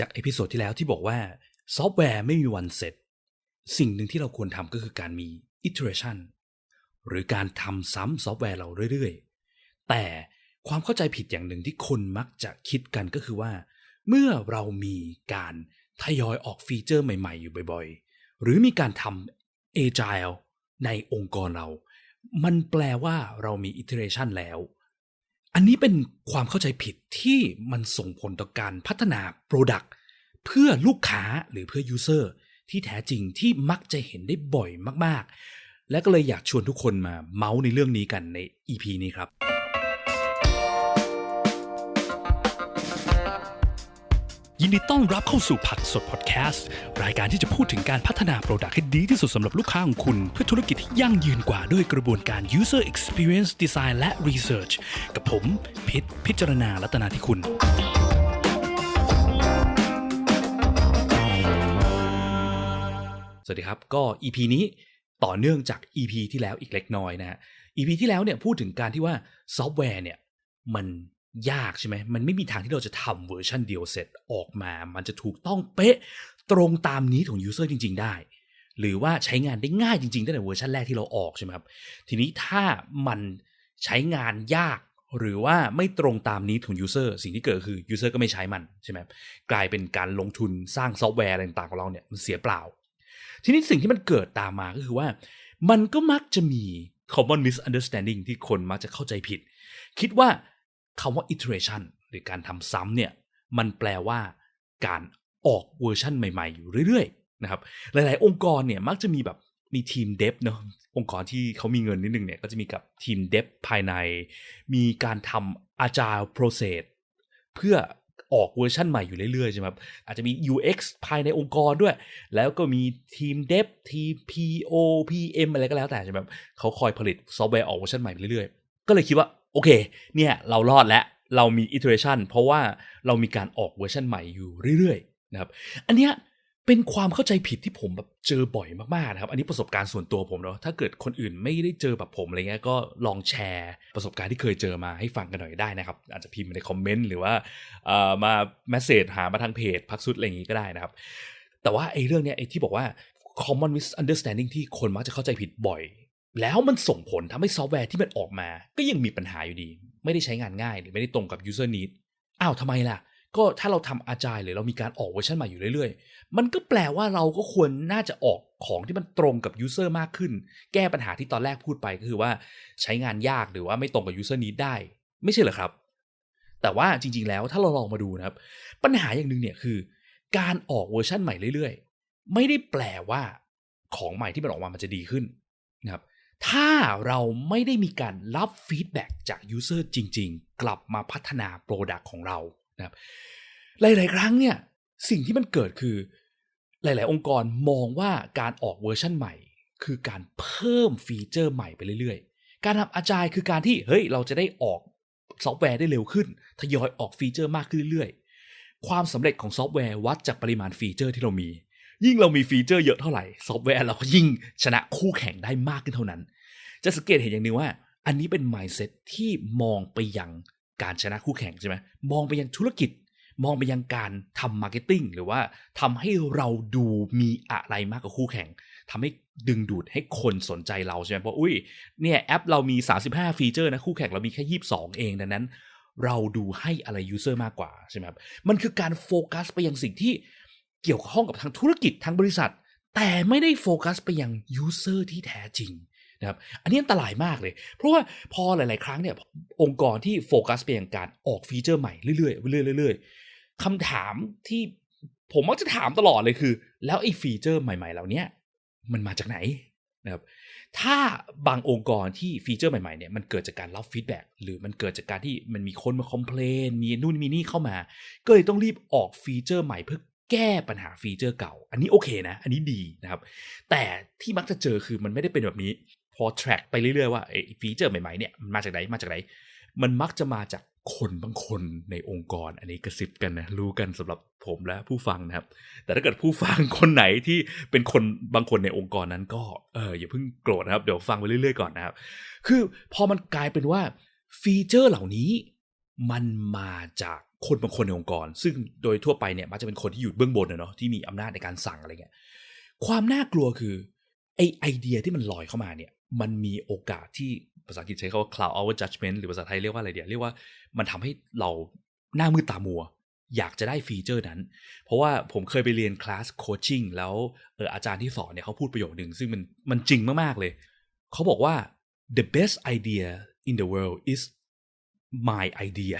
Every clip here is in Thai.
จากเอพิโซดที่แล้วที่บอกว่าซอฟต์แวร์ไม่มีวันเสร็จ สิ่งหนึ่งที่เราควรทำก็คือการมี iteration หรือการทำซ้ำซอฟต์แวร์เราเรื่อยๆ แต่ความเข้าใจผิดอย่างหนึ่งที่คนมักจะคิดกันก็คือว่า เมื่อเรามีการทยอยออกฟีเจอร์ใหม่ๆ อยู่บ่อยๆ หรือมีการทำ agile ในองค์กรเรา มันแปลว่าเรามี iteration แล้ว อันนี้เป็นความเข้าใจผิดที่มันส่งผลต่อการพัฒนา Product เพื่อลูกค้าหรือเพื่อ User ที่แท้จริงที่มักจะเห็นได้บ่อยมาก ๆ และก็เลยอยากชวนทุกคนมาเมาส์ในเรื่องนี้กันใน EP นี้ครับ ยินดีต้อนรับเข้าสู่ผักสดพอดแคสต์ รายการที่จะพูดถึงการพัฒนาโปรดักต์ให้ดีที่สุดสำหรับลูกค้าของคุณ เพื่อธุรกิจที่ยั่งยืนกว่าด้วยกระบวนการ user experience design และ research กับผมพิษพิจารณาลัตนาที่คุณ สวัสดีครับ ก็ EP นี้ต่อเนื่องจาก EP ที่แล้วอีกเล็กน้อยนะฮะ EP ที่แล้วเนี่ยพูดถึงการที่ว่าซอฟต์แวร์เนี่ยมัน ยากใช่ไหมมันไม่มีทางที่เราจะทำเวอร์ชันเดียวเสร็จออกมา มันจะถูกต้องเป๊ะตรงตามนี้ของยูเซอร์จริง ๆ ได้ หรือว่าใช้งานได้ง่ายจริงๆตั้งแต่เวอร์ชันแรกที่เราออกใช่ไหมครับ ทีนี้ถ้ามันใช้งานยากหรือว่าไม่ตรงตามนี้ของยูเซอร์สิ่งที่เกิดคือยูเซอร์ก็ไม่ใช้มันใช่ไหมกลายเป็นการลงทุนสร้างซอฟต์แวร์อะไรต่างๆของเราเนี่ยมันเสียเปล่า ทีนี้สิ่งที่มันเกิดตามมาก็คือว่า มันก็มักจะมี common misunderstanding ที่คนมักจะเข้าใจผิด คิดว่า คำว่า iteration หรือการทำซ้ำเนี่ยมันแปลว่าการออกเวอร์ชันใหม่ๆ อยู่เรื่อยๆนะครับหลายๆ องค์กรเนี่ยมักจะมีแบบมีทีมเดฟเนาะองค์กรที่เขามีเงินนิดนึงเนี่ยก็จะมีกับทีมเดฟภายใน มีการทำ agile process เพื่อออกเวอร์ชันใหม่อยู่เรื่อยๆใช่ไหมครับอาจจะมี UX ภายในองค์กรด้วย แล้วก็มีทีมเดฟทีม PO PM อะไรก็แล้วแต่ใช่ไหมครับเขาคอยผลิตซอฟต์แวร์ออกเวอร์ชันใหม่เรื่อยๆ ก็เลยคิดว่า โอเค เนี่ยเรารอดแล้ว เรามี iteration เพราะว่าเรามีการออกเวอร์ชันใหม่อยู่เรื่อยๆนะครับ อันเนี้ยเป็นความเข้าใจผิดที่ผมแบบเจอบ่อยมากๆนะครับ อันนี้ประสบการณ์ส่วนตัวผมเนาะ ถ้าเกิดคนอื่นไม่ได้เจอแบบผมอะไรเงี้ย ก็ลองแชร์ประสบการณ์ที่เคยเจอมาให้ฟังกันหน่อยได้นะครับ อาจจะพิมพ์ในคอมเมนต์หรือว่ามาแมสเซจหามาทางเพจพักสุดอะไรอย่างงี้ก็ได้นะครับ แต่ว่าไอ้เรื่องเนี้ยไอ้ที่บอกว่า common misunderstanding ที่คนมักจะเข้าใจผิดบ่อย แล้วมันส่งผลทำให้ซอฟต์แวร์ที่มันออกมา ก็ยังมีปัญหาอยู่ดี ไม่ได้ใช้งานง่ายหรือไม่ได้ตรงกับ user need อ้าวทำไมล่ะ ก็ถ้าเราทำอาจายหรือเรามีการออกเวอร์ชันใหม่อยู่เรื่อยๆ มันก็แปลว่าเราก็ควรน่าจะออกของที่มันตรงกับ user มากขึ้น แก้ปัญหาที่ตอนแรกพูดไปก็คือว่าใช้งานยากหรือว่าไม่ตรงกับ user need ได้ ไม่ใช่เหรอครับ แต่ว่าจริง ๆ แล้วถ้าเราลองมาดูนะครับ ปัญหาอย่างหนึ่งเนี่ยคือ การออกเวอร์ชันใหม่เรื่อย ๆ ไม่ได้แปลว่าของใหม่ที่มันออกมามันจะดีขึ้นนะครับ ถ้าเราไม่ได้มีการรับฟีดแบ็จากยูเซอร์จริง ๆ กลับมาพัฒนาโปรดักต์ของเรานะครับหลาย ๆ ครั้งเนี่ยสิ่งที่มันเกิดคือหลาย ๆ องค์กรมองว่าการออกเวอร์ชันใหม่ คือการเพิ่มฟีเจอร์ใหม่ไปเรื่อย ๆ การทำอาจายคือการที่เฮ้ยเราจะได้ออกซอฟต์แวร์ได้เร็วขึ้น ทยอยออกฟีเจอร์มากขึ้นเรื่อย ๆ ความสำเร็จของซอฟต์แวร์วัดจากปริมาณฟีเจอร์ที่เรามี ยิ่งเรามีฟีเจอร์เยอะเท่าไหร่ซอฟต์แวร์เราก็ยิ่งชนะคู่แข่งได้มากขึ้นเท่านั้น จะสังเกตเห็นอย่างหนึงว่า อันนี้เป็น mindset ที่มองไปยังการชนะคู่แข่งใช่ไหมมองไปยังธุรกิจ มองไปยังการทำมาร์เก็ตติ้งหรือว่าทำให้เราดูมีอะไรมากกว่าคู่แข่งทำให้ดึงดูดให้คนสนใจเราใช่ไหมเพราะอุ้ยเนี่ยแอปเรามี 35 ฟีเจอร์นะคู่แข่งเรามีแค่22 เองดังนั้นเราดูให้อะไรยูเซอร์มากกว่าใช่ไหมครับ มันคือการโฟกัสไปยังสิ่งที่ เกี่ยวข้องกับทางธุรกิจทางบริษัท แต่ไม่ได้โฟกัสไปยังยูเซอร์ที่แท้จริงนะครับอันนี้อันตรายมากเลย เพราะว่าพอหลาย ๆ ครั้งเนี่ยองค์กรที่โฟกัสไปยังการออกฟีเจอร์ใหม่เรื่อยๆเรื่อยๆคำถามที่ผมมักจะถามตลอดเลยคือ แล้วไอ้ฟีเจอร์ใหม่ ๆ เหล่านี้มันมาจากไหนนะครับถ้าบางองค์กรที่ฟีเจอร์ใหม่ ๆ เนี่ยมันเกิดจากการรับฟีดแบ็กหรือมันเกิดจากการที่มันมีคนมาคอมเพลนมีนู่นมีนี่เข้ามา ก็เลยต้องรีบออกฟีเจอร์ใหม่เพื่อ แก้ปัญหาฟีเจอร์เก่า อันนี้โอเคนะ อันนี้ดีนะครับ แต่ที่มักจะเจอคือมันไม่ได้เป็นแบบนี้ พอ track ไปเรื่อยๆว่าไอ้ฟีเจอร์ใหม่ๆเนี่ยมันมาจากไหนมาจากไหน มันมักจะมาจากคนบางคนในองค์กร อันนี้กระซิบกันนะรู้กันสำหรับผมและผู้ฟังนะครับ แต่ถ้าเกิดผู้ฟังคนไหนที่เป็นคนบางคนในองค์กรนั้นก็เอออย่าเพิ่งโกรธนะครับ เดี๋ยวฟังไปเรื่อยๆก่อนนะครับ คือพอมันกลายเป็นว่าฟีเจอร์เหล่านี้มันมาจาก คนบางคนในองค์กร ซึ่งโดยทั่วไปเนี่ยมักจะเป็นคนที่อยู่เบื้องบนเนาะที่มีอำนาจในการสั่งอะไรเงี้ยความน่ากลัวคือไอไอเดียที่มันลอยเข้ามาเนี่ย มันมีโอกาสที่ภาษาอังกฤษใช้คำว่า cloud our judgment หรือภาษาไทยเรียกว่าอะไรเดียวเรียกว่ามันทำให้เราหน้ามืดตามัว อยากจะได้ฟีเจอร์นั้น เพราะว่าผมเคยไปเรียนคลาสโคชชิ่งแล้วเอออาจารย์ที่สอนเนี่ยเขาพูดประโยคหนึ่งซึ่งมันมันจริงมากๆเลย เขาบอกว่า the best idea in the world is my idea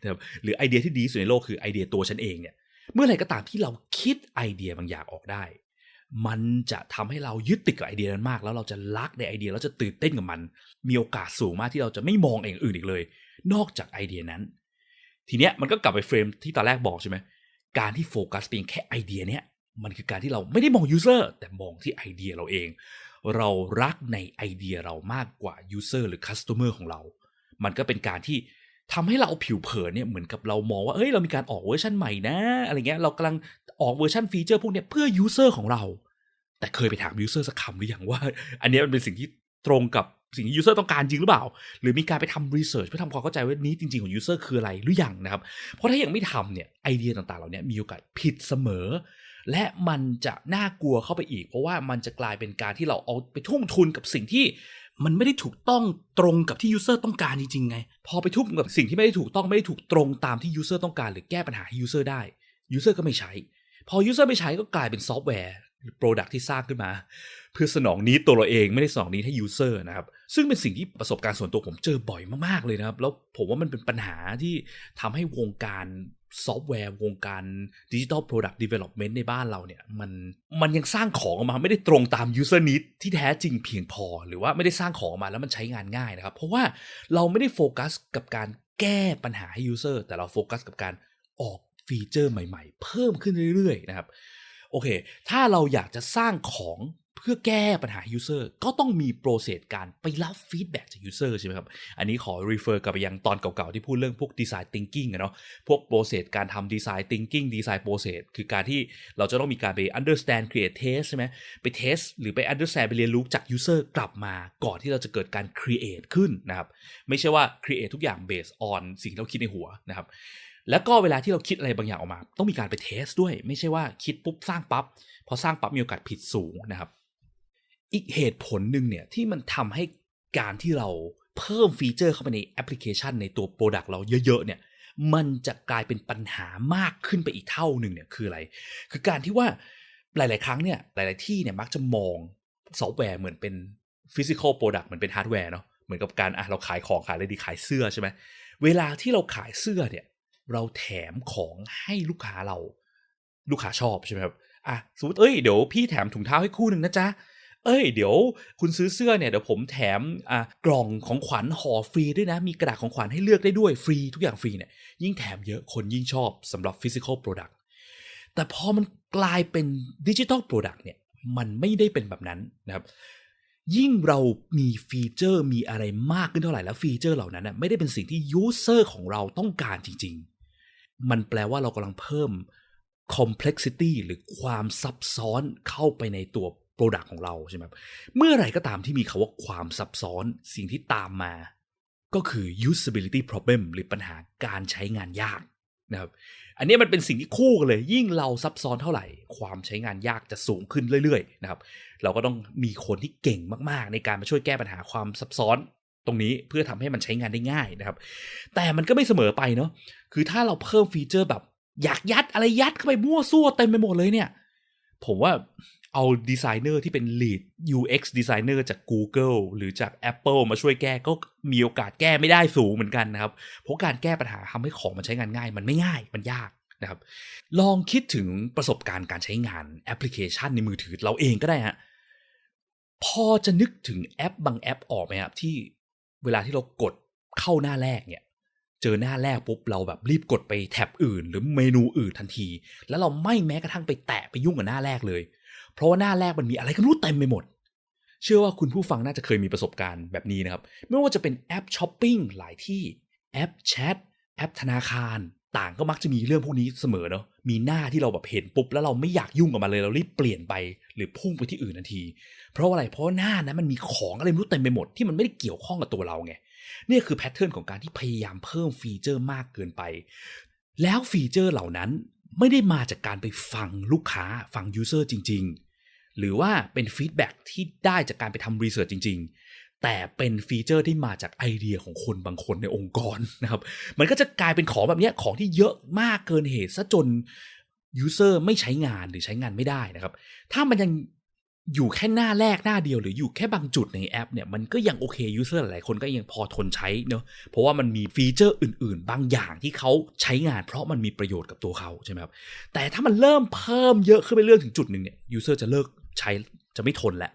นะครับหรือไอเดียที่ดีสุดในโลกคือไอเดียตัวฉันเองเนี่ยเมื่อไหร่ก็ตามที่เราคิดไอเดียบางอย่างออกได้ มันจะทำให้เรายึดติดกับไอเดียนั้นมาก แล้วเราจะรักในไอเดียแล้วจะตื่นเต้นกับมัน มีโอกาสสูงมากที่เราจะไม่มองอย่างอื่นอีกเลย นอกจากไอเดียนั้น ทีเนี้ยมันก็กลับไปเฟรมที่ตอนแรกบอกใช่ไหมการที่โฟกัสเพียงแค่ไอเดียเนี้ยมันคือการที่เราไม่ได้มองยูเซอร์แต่มองที่ไอเดียเราเอง เรารักในไอเดียเรามากกว่ายูเซอร์หรือคัสเตอร์ของเรา มันก็เป็นการที่ ทำให้เราผิวเผินเนี่ยเหมือนกับเรามองว่าเอ้ยเรามีการออกเวอร์ชันใหม่นะอะไรเงี้ยเรากำลังออกเวอร์ชันฟีเจอร์พวกเนี้ยเพื่อยูเซอร์ของเรา แต่เคยไปถามยูเซอร์สักคำหรือยังว่า อันนี้มันเป็นสิ่งที่ตรงกับสิ่งที่ยูเซอร์ต้องการจริงหรือเปล่า หรือมีการไปทำรีเสิร์ชเพื่อทำความเข้าใจว่านี้จริง ๆ ของยูเซอร์คืออะไรหรือยังนะครับ เพราะถ้ายังไม่ทำเนี่ยไอเดียต่างๆ เหล่านี้มีโอกาสผิดเสมอ และมันจะน่ากลัวเข้าไปอีก เพราะว่ามันจะกลายเป็นการที่เราเอาไปทุ่มทุนกับสิ่งที่ มันไม่ได้ถูกต้องตรงกับที่ยูเซอร์ต้องการจริงๆไง พอไปทุ่มกับสิ่งที่ไม่ได้ถูกต้องไม่ได้ถูกตรงตามที่ยูเซอร์ต้องการหรือแก้ปัญหาให้ยูเซอร์ได้ยูเซอร์ก็ไม่ใช้ พอยูเซอร์ไม่ใช้ก็กลายเป็นซอฟต์แวร์หรือโปรดักที่สร้างขึ้นมา เพื่อสนองนี้ตัวเราเองไม่ได้สนองนี้ให้ยูเซอร์นะครับซึ่งเป็นสิ่งที่ประสบการณ์ส่วนตัวผมเจอบ่อยมากๆเลยนะครับ แล้วผมว่ามันเป็นปัญหาที่ทำให้วงการ ซอฟต์แวร์วงการดิจิทัลโปรดักต์ดีเวล็อปเมนต์ในบ้านเราเนี่ย มันมันยังสร้างของออกมาไม่ได้ตรงตามยูเซอร์นิดที่แท้จริงเพียงพอ หรือว่าไม่ได้สร้างของออกมาแล้วมันใช้งานง่ายนะครับ เพราะว่าเราไม่ได้โฟกัสกับการแก้ปัญหาให้ยูเซอร์แต่เราโฟกัสกับการออกฟีเจอร์ใหม่ๆ เพิ่มขึ้นเรื่อยๆนะครับ โอเค ถ้าเราอยากจะสร้างของ พื่อแก้ปัญหา user ก็ต้องมีโปรเซสการไปรับฟีดแบ็จาก user ใช่ไหมครับ อันนี้ขอ refer กลับไปยังตอนเก่าๆ ที่พูดเรื่องพวก design thinking อะเนาะพวกโปรเซสการทำ design thinking design process คือการที่เราจะต้องมีการไป understand create test ใช่ไหมไป test หรือไป understand ไปเรียนรู้จาก user กลับมาก่อนที่เราจะเกิดการ create ขึ้นนะครับไม่ใช่ว่า create ทุกอย่าง based on สิ่งที่เราคิดในหัวนะครับแล้วก็เวลาที่เราคิดอะไรบางอย่างออกมา ต้องมีการไปเทสด้วย ไม่ใช่ว่าคิดปุ๊บสร้างปับ๊บพอสร้างปั๊บมีโอกาสผิดสูงนะครับ อีกเหตุผลหนึ่งเนี่ยที่มันทำให้การที่เราเพิ่มฟีเจอร์เข้าไปในแอปพลิเคชันในตัวโปรดักต์เราเยอะๆเนี่ยมันจะกลายเป็นปัญหามากขึ้นไปอีกเท่าหนึ่งเนี่ยคืออะไร คือการที่ว่าหลาย ๆ ครั้งเนี่ยหลาย ๆ ที่เนี่ยมักจะมองซอฟต์แวร์เหมือนเป็นฟิสิกอลโปรดักต์เหมือนเป็นฮาร์ดแวร์เนาะเหมือนกับการอะเราขายของขายอะไรดีขายเสื้อใช่ไหมเวลาที่เราขายเสื้อเนี่ยเราแถมของให้ลูกค้าเรา ลูกค้าชอบใช่ไหมครับอะสมมติเอ้ยเดี๋ยวพี่แถมถุงเท้าให้คู่หนึ่งนะจ๊ะ เอ้ยเดี๋ยวคุณซื้อเสื้อเนี่ยเดี๋ยวผมแถมอะกล่องของขวัญห่อฟรีด้วยนะ มีกระดาษของขวัญให้เลือกได้ด้วยฟรีทุกอย่างฟรีเนี่ยยิ่งแถมเยอะคนยิ่งชอบสำหรับฟิสิกอลโปรดักต์แต่พอมันกลายเป็นดิจิ t a ลโปรดักต์เนี่ยมันไม่ได้เป็นแบบนั้นนะครับยิ่งเรามีฟีเจอร์มีอะไรมากขึ้นเท่าไหร่แล้วฟีเจอร์เหล่านั้นน่ะไม่ได้เป็นสิ่งที่ยูเซอร์ของเราต้องการจริง ๆ มันแปลว่าเรากำลังเพิ่ม complexity หรือความซับซ้อนเข้าไปในตัว Product ของเราใช่ไหมครับเมื่อไหร่ก็ตามที่มีคาว่าความซับซ้อนสิ่งที่ตามมา ก็คือ usability problem หรือปัญหาการใช้งานยากนะครับอันนี้มันเป็นสิ่งที่คู่กันเลย ยิ่งเราซับซ้อนเท่าไหร่ ความใช้งานยากจะสูงขึ้นเรื่อยๆนะครับเราก็ต้องมีคนที่เก่งมากๆ ในการมาช่วยแก้ปัญหาความซับซ้อนตรงนี้เพื่อทำให้มันใช้งานได้ง่ายนะครับ แต่มันก็ไม่เสมอไปเนาะคือถ้าเราเพิ่มฟีเจอร์แบบอยากยัดอะไรยัดเข้าไปมั่วซั่วเต็มไปหมดเลยเนี่ย ผมว่าเอาดีไซเนอร์ที่เป็น lead UX designer จาก Google หรือจาก Apple มาช่วยแก้ก็มีโอกาสแก้ไม่ได้สูงเหมือนกันนะครับ เพราะการแก้ปัญหาทำให้ของมันใช้งานง่าย มันไม่ง่ายมันยากนะครับ ลองคิดถึงประสบการณ์การใช้งานแอปพลิเคชันในมือถือเราเองก็ได้ฮะพอจะนึกถึงแอปบางแอปออกไหมครับที่เวลาที่เรากดเข้าหน้าแรกเนี่ย เจอหน้าแรกปุ๊บเราแบบรีบกดไปแท็บอื่น หรือเมนูอื่นทันที แล้วเราไม่แม้กระทั่งไปแตะไปยุ่งกับหน้าแรกเลย เพราะว่าหน้าแรกมันมีอะไรก็ไม่รู้เต็มไปหมด เชื่อว่าคุณผู้ฟังน่าจะเคยมีประสบการณ์แบบนี้นะครับ ไม่ว่าจะเป็นแอปช้อปปิ้งหลายที่แอปแชทแอปธนาคารต่างก็มักจะมีเรื่องพวกนี้เสมอเนาะ มีหน้าที่เราแบบเห็นปุ๊บแล้วเราไม่อยากยุ่งกับมันเลยเรารีบเปลี่ยนไปหรือพุ่งไปที่อื่นทันที เพราะอะไร เพราะว่าหน้านั้นมันมีของอะไรรู้เต็มไปหมดที่มันไม่ได้เกี่ยวข้องกับตัวเราไง นี่คือแพทเทิร์นของการที่พยายามเพิ่มฟีเจอร์มากเกินไป แล้วฟีเจอร์เหล่านั้นไม่ได้มาจากการไปฟังลูกค้าฟังยูเซอร์จริง ๆ หรือว่าเป็นฟีดแบ็กที่ได้จากการไปทำรีเสิร์ชจริง ๆ แต่เป็นฟีเจอร์ที่มาจากไอเดียของคนบางคนในองค์กรนะครับ มันก็จะกลายเป็นของแบบนี้ของที่เยอะมากเกินเหตุซะจนยูเซอร์ไม่ใช้งานหรือใช้งานไม่ได้นะครับ ถ้ามันยัง อยู่แค่หน้าแรกหน้าเดียวหรืออยู่แค่บางจุดในแอปเนี่ยมันก็ยังโอเคยูเซอร์หลายคนก็ยังพอทนใช้เนอะเพราะว่ามันมีฟีเจอร์อื่น ๆ บางอย่างที่เขาใช้งาน เพราะมันมีประโยชน์กับตัวเขาใช่ไหมครับแต่ถ้ามันเริ่มเพิ่มเยอะขึ้นไปเรื่อยถึงจุดหนึ่งเนี่ยยูเซอร์จะเลิกใช้จะไม่ทนแหละ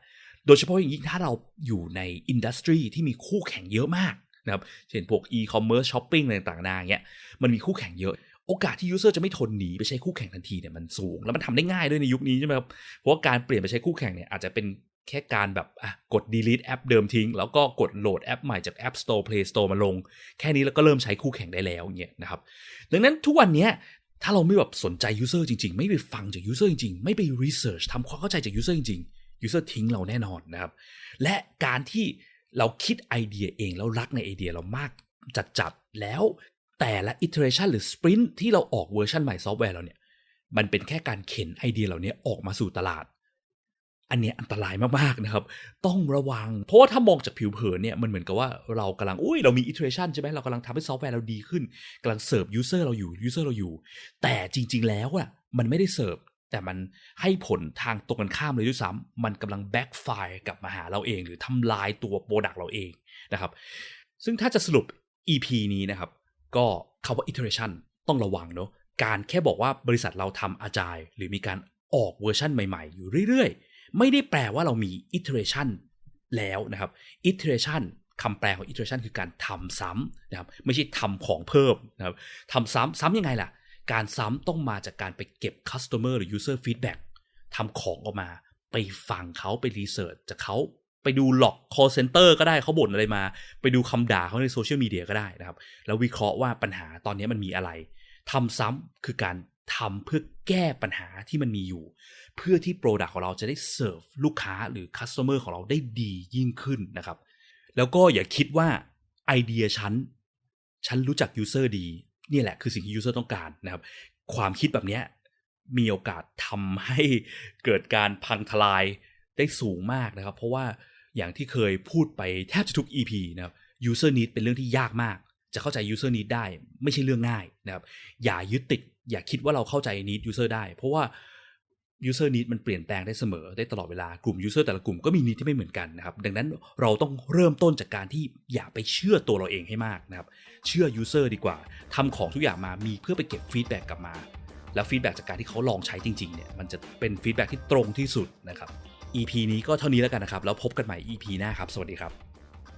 โดยเฉพาะอย่างยิ่งถ้าเราอยู่ในอินดัสทรีที่มีคู่แข่งเยอะมากนะครับเช่นพวกอีคอมเมิร์ซช้อปปิ้งอะไรต่างๆนาเงี้ยมันมีคู่แข่งเยอะ โอกาสที่ยูเซอร์จะไม่ทนหนีไปใช้คู่แข่งทันทีเนี่ยมันสูง แล้วมันทำได้ง่ายด้วยในยุคนี้ใช่ไหมครับเพราะว่าการเปลี่ยนไปใช้คู่แข่งเนี่ยอาจจะเป็นแค่การแบบกด delete แอปเดิมทิ้ง แล้วก็กดโหลดแอปใหม่จาก App Store Play Store มาลง แค่นี้แล้วก็เริ่มใช้คู่แข่งได้แล้วเนี่ยนะครับดังนั้นทุกวันนี้ถ้าเราไม่แบบสนใจยูเซอร์จริง ๆ ไม่ไปฟังจากยูเซอร์จริง ๆ ไม่ไป research ทำความเข้าใจจากยูเซอร์จริงๆยูเซอร์ทิ้งเราแน่นอนนะครับ และการที่เราคิดไอเดียเองแล้วรักในไอเดียเรามากจัดๆแล้ว แต่ละ iteration หรือ sprint ที่เราออกเวอร์ชันใหม่ซอฟต์แวร์เราเนี่ย มันเป็นแค่การเข็นไอเดียเหล่านี้ออกมาสู่ตลาด อันนี้อันตรายมากๆนะครับ ต้องระวัง เพราะว่าถ้ามองจากผิวเผินเนี่ย มันเหมือนกับว่าเรากำลัง อุ้ย เรามี iteration ใช่ไหมเรากำลังทำให้ซอฟต์แวร์เราดีขึ้นกำลังเสิร์ฟ user เราอยู่ user เราอยู่ แต่จริง ๆ แล้วอะมันไม่ได้เสิร์ฟแต่มันให้ผลทางตรงกันข้ามเลยด้วยซ้ำมันกำลัง backfire กลับมาหาเราเอง หรือทำลายตัวโปรดักต์เราเองนะครับ ซึ่งถ้าจะสรุป EP นี้นะครับ ก็คำว่า iteration ต้องระวังเนาะการแค่บอกว่าบริษัทเราทำอาจายหรือมีการออกเวอร์ชันใหม่ๆ อยู่เรื่อยๆ ไม่ได้แปลว่าเรามี iteration แล้วนะครับ iteration คำแปลของ iteration คือการทำซ้ำนะครับไม่ใช่ทำของเพิ่มนะครับทำซ้ำซ้ำยังไงล่ะ การซ้ำต้องมาจากการไปเก็บ customer หรือ user feedback ทำของออกมา ไปฟังเขาไปรีเสิร์ชจากเขา ไปดูหลอก call center ก็ได้เขาบ่นอะไรมา ไปดูคำด่าเขาในโซเชียลมีเดียก็ได้นะครับ แล้ววิเคราะห์ว่าปัญหาตอนนี้มันมีอะไรทำซ้ำคือการทำเพื่อแก้ปัญหาที่มันมีอยู่ เพื่อที่โปรดักของเราจะได้เสิร์ฟลูกค้าหรือคัสเตอร์ของเราได้ดียิ่งขึ้นนะครับ แล้วก็อย่าคิดว่าไอเดียฉัน ฉันรู้จักยูเซอร์ดี นี่แหละคือสิ่งที่ยูเซอร์ต้องการนะครับ ความคิดแบบนี้มีโอกาสทำให้เกิดการพังทลายได้สูงมากนะครับ เพราะว่า อย่างที่เคยพูดไปแทบจะทุก EP นะครับ user need เป็นเรื่องที่ยากมาก จะเข้าใจ user need ได้ไม่ใช่เรื่องง่ายนะครับ อย่ายึดติด อย่าคิดว่าเราเข้าใจ need user ได้ เพราะว่า user need มันเปลี่ยนแปลงได้เสมอได้ตลอดเวลากลุ่ม user แต่ละกลุ่มก็มี need ที่ไม่เหมือนกันนะครับ ดังนั้นเราต้องเริ่มต้นจากการที่อย่าไปเชื่อตัวเราเองให้มากนะครับ เชื่อ user ดีกว่าทำของทุกอย่างมามีเพื่อไปเก็บ feedback กลับมา แล้ว feedback จากการที่เขาลองใช้จริงๆเนี่ยมันจะเป็น feedback ที่ตรงที่สุดนะครับ EP นี้ก็เท่านี้แล้วกันนะครับ แล้วพบกันใหม่ EP หน้าครับ สวัสดีครับ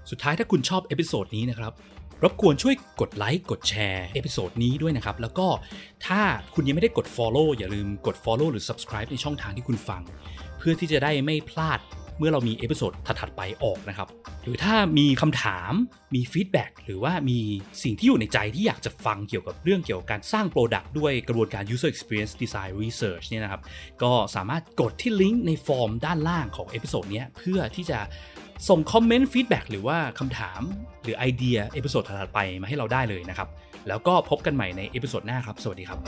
สุดท้ายถ้าคุณชอบเอพิโซดนี้นะครับรบกวนช่วยกดไลค์กดแชร์เอพิโซดนี้ด้วยนะครับ แล้วก็ถ้าคุณยังไม่ได้กด Follow อย่าลืมกด Follow หรือ Subscribe ในช่องทางที่คุณฟัง เพื่อที่จะได้ไม่พลาด เมื่อเรามีเอพิโซดถัดๆไปออกนะครับ หรือถ้ามีคำถาม มีฟีดแบ็กหรือว่ามีสิ่งที่อยู่ในใจที่อยากจะฟังเกี่ยวกับเรื่องเกี่ยวกับการสร้าง Product ด้วยกระบวนการ User Experience Design Research เนี่ยนะครับ ก็สามารถกดที่ลิงก์ในฟอร์มด้านล่างของเอพิโซดนี้เพื่อที่จะส่งคอมเมนต์ฟีดแบ็กหรือว่าคำถามหรือไอเดียเอพิโซดถัดๆไปมาให้เราได้เลยนะครับ แล้วก็พบกันใหม่ในเอพิโซดหน้าครับ สวัสดีครับ